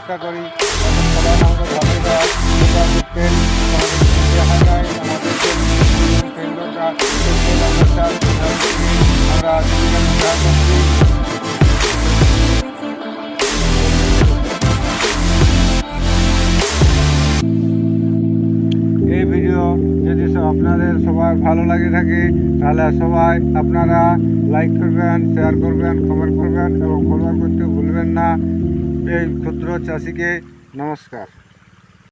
চেষ্টা করি। এই ভিডিও যদি আপনাদের সবার ভালো লাগে থাকে, তাহলে সবাই আপনারা লাইক করবেন শেয়ার করবেন কমেন্ট করবেন, এবং ফলোয়ার করতে ভুলবেন না। এই ক্ষুদ্র চাষিকে নমস্কার।